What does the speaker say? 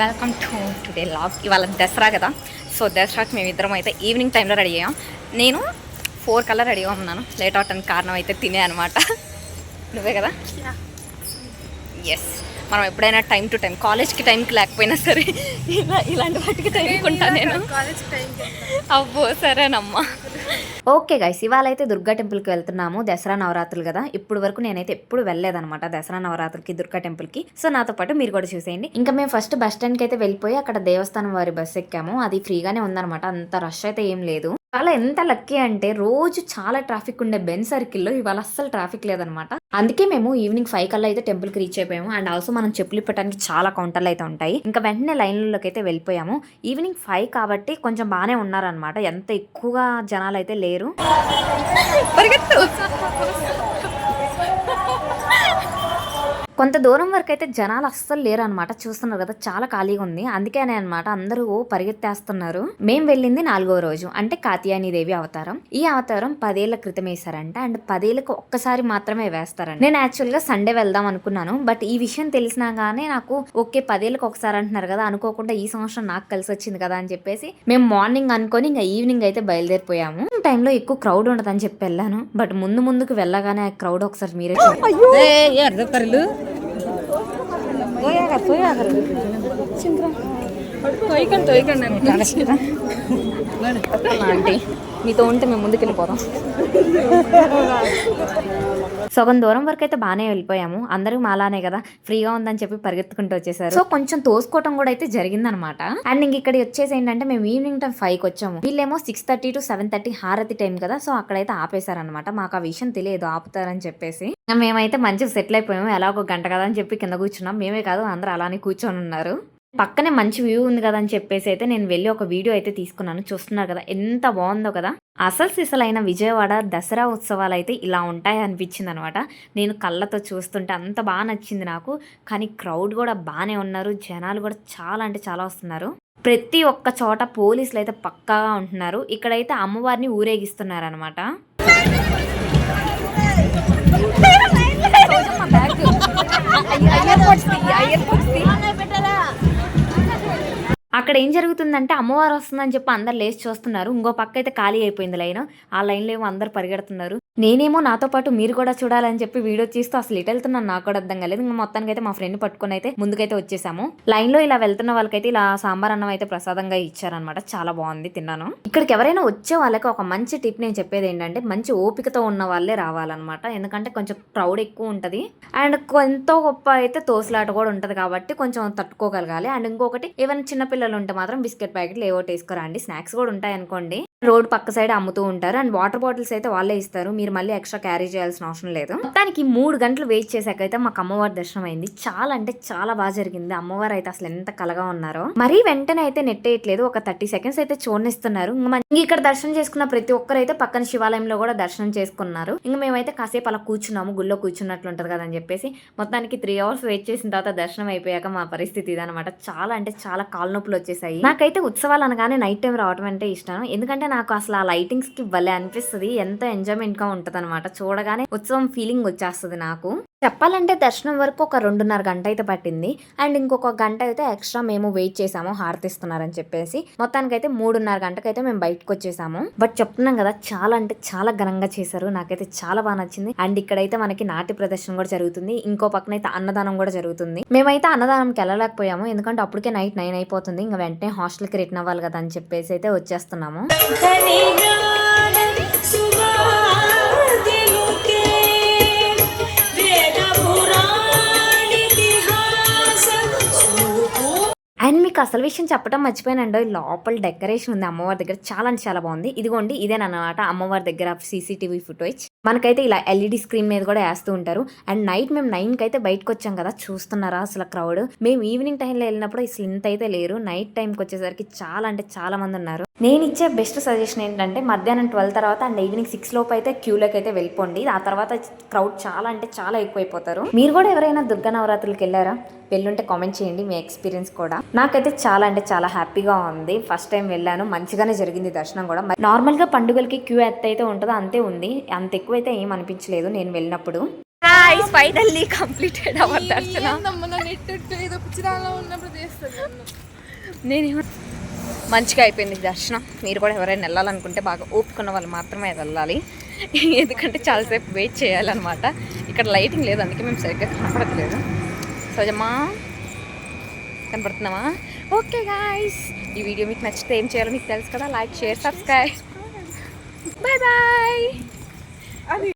Welcome to today log. ఇవాళ దసరా కదా. So దసరాకి మేమిద్దరం అయితే ఈవినింగ్ టైంలో రెడీ అయ్యాం. నేను ఫోర్ కల్లా రెడీగా ఉన్నాను. లేట్ అవటానికి కారణం అయితే తినే అనమాట నువ్వే కదా? ఎస్ మనం ఎప్పుడైనా టైం టు టైం కాలేజ్కి టైంకి లేకపోయినా సరే ఇలా ఇలాంటి వాటికి టైంకి ఉంటా నేను. అబ్బో సరేనమ్మా. ఓకే గైస్ ఇవాళ అయితే దుర్గా టెంపుల్కి వెళ్తున్నాము. దసరా నవరాత్రులు కదా. ఇప్పుడు వరకు నేనైతే ఎప్పుడు వెళ్ళలేదనమాట దసరా నవరాత్రులకి దుర్గా టెంపుల్కి. సో నాతో పాటు మీరు కూడా చూసేయండి. ఇంకా మేము ఫస్ట్ బస్ స్టాండ్కి అయితే వెళ్ళిపోయి అక్కడ దేవస్థానం వారి బస్ ఎక్కాము. అది ఫ్రీగానే ఉందనమాట అంత రష్ అయితే ఏం లేదు. చాలా ఎంత లక్కీ అంటే రోజు చాలా ట్రాఫిక్ ఉండే బెన్ సర్కిల్లో ఇవాళ అస్సలు ట్రాఫిక్ లేదనమాట అందుకే మేము ఈవినింగ్ ఫైవ్ కల్లా అయితే టెంపుల్కి రీచ్ అయిపోయాము. అండ్ ఆల్సో మనం చెప్పులు ఇప్పటానికి చాలా కౌంటర్లు అయితే ఉంటాయి. ఇంకా వెంటనే లైన్లలోకి అయితే వెళ్ళిపోయాము. ఈవినింగ్ ఫైవ్ కాబట్టి కొంచెం బాగానే ఉన్నారనమాట ఎంత ఎక్కువగా జనాలు అయితే లేరు. కొంత దూరం వరకు అయితే జనాలు అస్సలు లేరు అనమాట చూస్తున్నారు కదా చాలా ఖాళీగా ఉంది. అందుకనే అనమాట అందరూ ఓ పరిగెత్తేస్తున్నారు. మేము వెళ్ళింది నాలుగో రోజు. అంటే కాత్యాయని దేవి అవతారం. ఈ అవతారం పదేళ్ళ క్రితం వేశారంట అండ్ పదేళ్ళకి ఒక్కసారి మాత్రమే వేస్తారంట. నేను యాక్చువల్గా సండే వెళ్దాం అనుకున్నాను. బట్ ఈ విషయం తెలిసినా గానీ నాకు ఓకే పదేళ్ళకి ఒకసారి అంటున్నారు కదా అనుకోకుండా ఈ సంవత్సరం నాకు కలిసి వచ్చింది కదా అని చెప్పేసి మేము మార్నింగ్ అనుకొని ఇంకా ఈవినింగ్ అయితే బయలుదేరిపోయాము. టైంలో ఎక్కువ క్రౌడ్ ఉండదని చెప్పి వెళ్ళాను. బట్ ముందు ముందుకు వెళ్ళగానే ఆ క్రౌడ్ ఒకసారి మీరే మీతో ఉంటే మేము ముందుకు వెళ్ళిపోతాం సగం దూరం వరకు అయితే బాగానే వెళ్ళిపోయాము. అందరూ మాలానే కదా ఫ్రీగా ఉందని చెప్పి పరిగెత్తుకుంటూ వచ్చేసారు. సో కొంచెం తోసుకోవటం కూడా అయితే జరిగిందనమాట. అండ్ ఇంక ఇక్కడ వచ్చేసి ఏంటంటే మేము ఈవినింగ్ టైం ఫైవ్కి వచ్చాము. వీళ్ళేమో six thirty to seven thirty హారతి టైం కదా సో అక్కడైతే ఆపేశారనమాట. మాకు ఆ విషయం తెలియదు ఆపుతారని చెప్పేసి. మేమైతే మంచిగా సెటిల్ అయిపోయాము. ఎలా ఒక గంట కదా అని చెప్పి కింద కూర్చున్నాం. మేమే కాదు అందరూ అలానే కూర్చొని ఉన్నారు. పక్కనే మంచి వ్యూ ఉంది కదా అని చెప్పేసి అయితే నేను వెళ్ళి ఒక వీడియో అయితే తీసుకున్నాను చూస్తున్నారు కదా ఎంత బాగుందో కదా అసలు సిసలైన విజయవాడ దసరా ఉత్సవాలు అయితే ఇలా ఉంటాయి అనిపించింది అనమాట నేను కళ్ళతో చూస్తుంటే అంత బాగా నచ్చింది నాకు కానీ క్రౌడ్ కూడా బాగానే ఉన్నారు జనాలు కూడా చాలా అంటే చాలా వస్తున్నారు ప్రతి ఒక్క చోట పోలీసులు అయితే పక్కాగా ఉంటున్నారు ఇక్కడైతే అమ్మవారిని ఊరేగిస్తున్నారు అనమాట అక్కడ ఏం జరుగుతుందంటే అమ్మవారు వస్తుందని చెప్పి అందరు లేచి చూస్తున్నారు. ఇంకో పక్క అయితే ఖాళీ అయిపోయింది లైన్. ఆ లైన్లో ఏమో అందరు పరిగెడుతున్నారు. నేనేమో నాతో పాటు మీరు కూడా చూడాలని చెప్పి వీడియో తీస్తూ అసలు ఇటు వెళ్తున్నాను. నాకు కూడా అర్థం కాలేదు. ఇంకా మొత్తానికి అయితే మా ఫ్రెండ్ పట్టుకొని అయితే ముందుకైతే వచ్చేసాము. లైన్లో ఇలా వెళ్తున్న వాళ్ళకైతే ఇలా సాంబార్ అన్నం అయితే ప్రసాదంగా ఇచ్చారనమాట చాలా బాగుంది తిన్నాను. ఇక్కడికి ఎవరైనా వచ్చే వాళ్ళకి ఒక మంచి టిప్ నేను చెప్పేది ఏంటంటే మంచి ఓపికతో ఉన్న వాళ్ళే రావాలన్నమాట. ఎందుకంటే కొంచెం క్రౌడ్ ఎక్కువ ఉంటుంది. అండ్ ఎంతో గొప్ప అయితే తోసులాట కూడా ఉంటుంది కాబట్టి కొంచెం తట్టుకోగలగాలి. అండ్ ఇంకొకటి ఏమైనా చిన్న పిల్లలు ఉంటే మాత్రం బిస్కెట్ ప్యాకెట్లు ఏవో వేసుకురండి స్నాక్స్ కూడా ఉంటాయి అనుకోండి రోడ్ పక్క సైడ్ అమ్ముతూ ఉంటారు. అండ్ వాటర్ బాటిల్స్ అయితే వాళ్ళే ఇస్తారు. మీరు మళ్ళీ ఎక్స్ట్రా క్యారీ చేయాల్సిన అవసరం లేదు. మొత్తానికి మూడు గంటలు వెయిట్ చేశాక అయితే మాకు అమ్మవారి దర్శనం అయింది. చాలా అంటే చాలా బాగా జరిగింది. అమ్మవారు అయితే అసలు ఎంత కలగా ఉన్నారో. మరీ వెంటనే అయితే నెట్టేయట్లేదు. ఒక థర్టీ సెకండ్స్ అయితే చూడనిస్తున్నారు. ఇంక ఇక్కడ దర్శనం చేసుకున్న ప్రతి ఒక్కరు అయితే పక్కన శివాలయంలో కూడా దర్శనం చేసుకున్నారు. ఇంక మేమైతే కాసేపు అలా కూర్చున్నాము. గుళ్ళో కూర్చున్నట్లు ఉంటది కదా అని చెప్పేసి. మొత్తానికి త్రీ అవర్స్ వెయిట్ చేసిన తర్వాత దర్శనం అయిపోయాక మా పరిస్థితి ఇదనమాట చాలా అంటే చాలా కాళ్ళ నొప్పులు వచ్చేసాయి. నాకైతే ఉత్సవాలు అనగానే నైట్ టైం రావడం అంటే ఇష్టం. ఎందుకంటే నాకు అసలు ఆ లైటింగ్స్కి భలే అనిపిస్తుంది. ఎంత ఎంజాయ్మెంట్గా అనమాట చూడగానే ఉత్సవం ఫీలింగ్ వచ్చేస్తుంది నాకు. చెప్పాలంటే దర్శనం వరకు ఒక రెండున్నర గంట అయితే పట్టింది. అండ్ ఇంకొక గంట అయితే ఎక్స్ట్రా మేము వెయిట్ చేసాము హారతిస్తున్నారని చెప్పేసి. మొత్తానికి అయితే మూడున్నర గంటకైతే మేము బయటకు వచ్చేసాము బట్ చెప్తున్నాం కదా చాలా అంటే చాలా ఘనంగా చేశారు. నాకైతే చాలా బాగా నచ్చింది. అండ్ ఇక్కడైతే మనకి నాట్య ప్రదర్శన కూడా జరుగుతుంది. ఇంకో పక్కన అయితే అన్నదానం కూడా జరుగుతుంది. మేమైతే అన్నదానంకి వెళ్ళలేకపోయాము. ఎందుకంటే అప్పటికే నైట్ నైన్ అయిపోతుంది. ఇంకా వెంటనే హాస్టల్కి రిటర్న్ అవ్వాలి కదా అని చెప్పేసి అయితే వచ్చేస్తున్నాము. అండ్ మీకు అసలు విషయం చెప్పడం మర్చిపోయానండి. లోపల డెకరేషన్ ఉంది. అమ్మవారి దగ్గర చాలా అంటే చాలా బాగుంది. ఇదిగోండి ఇదేనమాట అమ్మవారి దగ్గర సీసీటీవీ ఫుటేజ్. మనకైతే ఇలా ఎల్ఈడి స్క్రీన్ మీద కూడా వేస్తూ ఉంటారు. అండ్ నైట్ మేము నైన్కి అయితే బయటకు వచ్చాం కదా. చూస్తున్నారా అసలు క్రౌడ్? మేము ఈవినింగ్ టైంలో వెళ్ళినప్పుడు అసలు ఇంత అయితే లేరు. నైట్ టైంకి వచ్చేసరికి చాలా అంటే చాలా మంది ఉన్నారు. నేను ఇచ్చే బెస్ట్ సజెషన్ ఏంటంటే మధ్యాహ్నం ట్వెల్వ్ తర్వాత అండ్ ఈవినింగ్ సిక్స్ లోపు అయితే క్యూలోకి అయితే వెళ్ళిపోండి. ఆ తర్వాత క్రౌడ్ చాలా అంటే చాలా ఎక్కువైపోతారు. మీరు కూడా ఎవరైనా దుర్గా నవరాత్రులకు వెళ్ళారా? వెళ్ళుంటే కామెంట్ చేయండి మీ ఎక్స్పీరియన్స్ కూడా. నాకైతే చాలా అంటే చాలా హ్యాపీగా ఉంది. ఫస్ట్ టైం వెళ్ళాను. మంచిగానే జరిగింది దర్శనం కూడా. నార్మల్గా పండుగలకి క్యూ ఎంత అయితే ఉంటుందో? అంతే ఉంది. అంత ఎక్కువైతే ఏం అనిపించలేదు నేను వెళ్ళినప్పుడు. ఫైనల్లీ కంప్లీటెడ్ అవర్ దర్శనం. నేను మంచిగా అయిపోయింది దర్శనం. మీరు కూడా ఎవరైనా వెళ్ళాలనుకుంటే బాగా ఓపుకున్న వాళ్ళు మాత్రమే వెళ్ళాలి. ఎందుకంటే చాలాసేపు వెయిట్ చేయాలన్నమాట. ఇక్కడ లైటింగ్ లేదు అందుకే మేము సరిగ్గా కనపడట్లేదు. సోజమ్మా కనపడుతున్నావా ఓకే గాయస్ ఈ వీడియో మీకు నచ్చితే ఏం చేయాలో మీకు తెలుసు కదా. Like share subscribe bye bye